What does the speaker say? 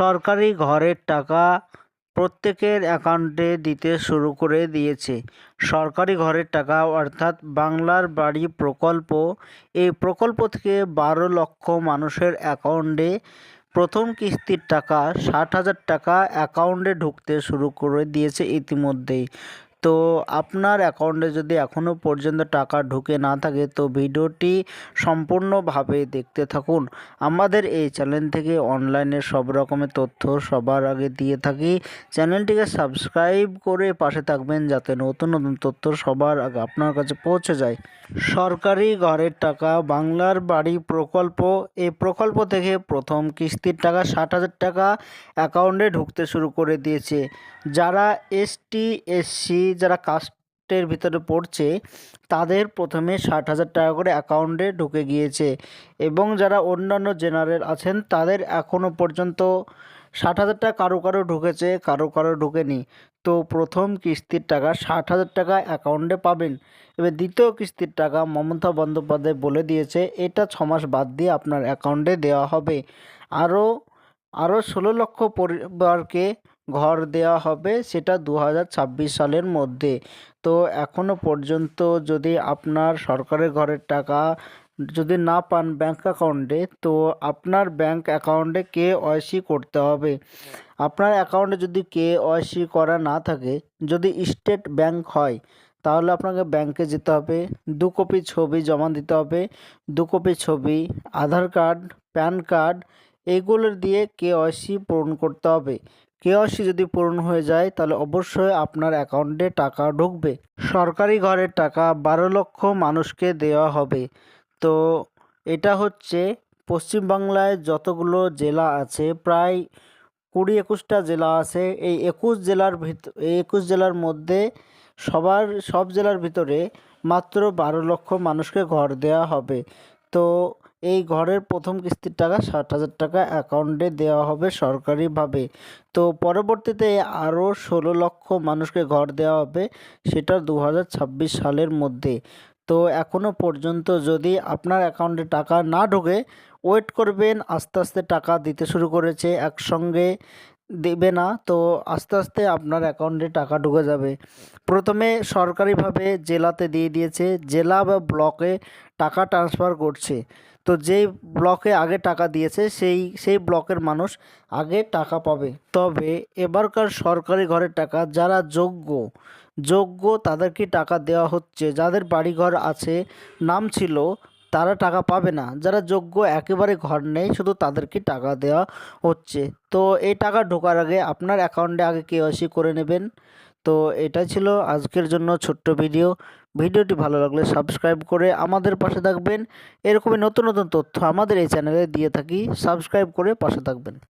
সরকারি ঘরের টাকা প্রত্যেকের অ্যাকাউন্টে দিতে শুরু করে দিয়েছে। সরকারি ঘরের টাকা অর্থাৎ বাংলার বাড়ি প্রকল্প, এই প্রকল্প থেকে বারো লক্ষ মানুষের অ্যাকাউন্টে প্রথম কিস্তির টাকা ষাট হাজার টাকা অ্যাকাউন্টে ঢুকতে শুরু করে দিয়েছে ইতিমধ্যেই। তো আপনার অ্যাকাউন্টে যদি এখনও পর্যন্ত টাকা ঢুকে না থাকে, তো ভিডিওটি সম্পূর্ণভাবে দেখতে থাকুন। আমাদের এই চ্যানেল থেকে অনলাইনে সব রকমের তথ্য সবার আগে দিয়ে থাকি। চ্যানেলটিকে সাবস্ক্রাইব করে পাশে থাকবেন, যাতে নতুন নতুন তথ্য সবার আগে আপনার কাছে পৌঁছে যায়। সরকারি ঘরের টাকা, বাংলার বাড়ি প্রকল্প এই প্রকল্প থেকে প্রথম কিস্তির টাকা ষাট হাজার টাকা অ্যাকাউন্টে ঢুকতে শুরু করে দিয়েছে। যারা এসটি এসসি যারা কাস্টের ভিতরে পড়ছে, তাদের প্রথমে ষাট হাজার টাকা করে অ্যাকাউন্টে ঢুকে গিয়েছে। এবং যারা অন্যান্য জেনারেল আছেন, তাদের এখনও পর্যন্ত ষাট হাজার টাকা কারও কারও ঢুকেছে, কারও কারও ঢুকেনি। তো প্রথম কিস্তির টাকা ষাট হাজার টাকা অ্যাকাউন্টে পাবেন। এবার দ্বিতীয় কিস্তির টাকা মমতা বন্দ্যোপাধ্যায় বলে দিয়েছে, এটা ছ মাস বাদ দিয়ে আপনার অ্যাকাউন্টে দেওয়া হবে। আরও আরও ষোলো লক্ষ পরিবারকে ঘর দেওয়া হবে সেটা দু হাজার ছাব্বিশ সালের মধ্যে। তো এখনও পর্যন্ত যদি আপনার সরকারের ঘরের টাকা যদি না পান ব্যাঙ্ক অ্যাকাউন্টে তো আপনার ব্যাঙ্ক অ্যাকাউন্টে কে ওয়াইসি করতে হবে। আপনার অ্যাকাউন্টে যদি কে ওয়াইসি করা না থাকে, যদি স্টেট ব্যাঙ্ক হয়, তাহলে আপনাকে ব্যাংকে যেতে হবে। দু কপি ছবি জমা দিতে হবে, দু কপি ছবি, আধার কার্ড প্যান কার্ড এইগুলোর দিয়ে কেওয়াইসি পূরণ করতে হবে। কেওয়াইসি যদি পূরণ হয়ে যায়, তাহলে অবশ্যই আপনার অ্যাকাউন্টে টাকা ঢুকবে। সরকারি ঘরের টাকা বারো লক্ষ মানুষকে দেওয়া হবে। তো এটা হচ্ছে পশ্চিমবাংলায় যতগুলো জেলা আছে, প্রায় কুড়ি একুশটা জেলা আছে। এই একুশ জেলার ভিত, এই একুশ জেলার মধ্যে সবার, সব জেলার ভিতরে মাত্র বারো লক্ষ মানুষকে ঘর দেওয়া হবে। তো এই ঘরের প্রথম কিস্তির টাকা ষাট হাজার টাকা অ্যাকাউন্টে দেওয়া হবে সরকারিভাবে। তো পরবর্তীতে আরও ষোলো লক্ষ মানুষকে ঘর দেওয়া হবে, সেটা দু হাজার ছাব্বিশ সালের মধ্যে। তো এখনও পর্যন্ত যদি আপনার অ্যাকাউন্টে টাকা না ঢোকে ওয়েট করবেন, আস্তে আস্তে টাকা দিতে শুরু করেছে। একসঙ্গে দেবে না, তো আস্তে আস্তে আপনার অ্যাকাউন্টে টাকা ঢুকে যাবে। প্রথমে সরকারিভাবে জেলাতে দিয়ে দিয়েছে, জেলা বা ব্লকে টাকা ট্রান্সফার করছে। তো যেই ব্লকে আগে টাকা দিয়েছে, সেই সেই ব্লকের মানুষ আগে টাকা পাবে। তবে এবারকার সরকারি ঘরের টাকা, যারা যোগ্য যোগ্য তাদেরকে টাকা দেওয়া হচ্ছে। যাদের বাড়িঘর আছে, নাম ছিল তারা টাকা পাবে না। যারা যোগ্য একেবারে ঘর নেই, শুধু তাদেরকে টাকা দেওয়া হচ্ছে। তো এই টাকা ঢোকার আগে আপনার অ্যাকাউন্টে আগে কেওয়াইসি করে নেবেন। তো এটা ছিল আজকের জন্য ছোট্ট ভিডিও। ভিডিওটি ভালো লাগলে সাবস্ক্রাইব করে আমাদের পাশে থাকবেন। এরকমই নতুন নতুন তথ্য আমাদের এই চ্যানেলে দিয়ে থাকি। সাবস্ক্রাইব করে পাশে থাকবেন।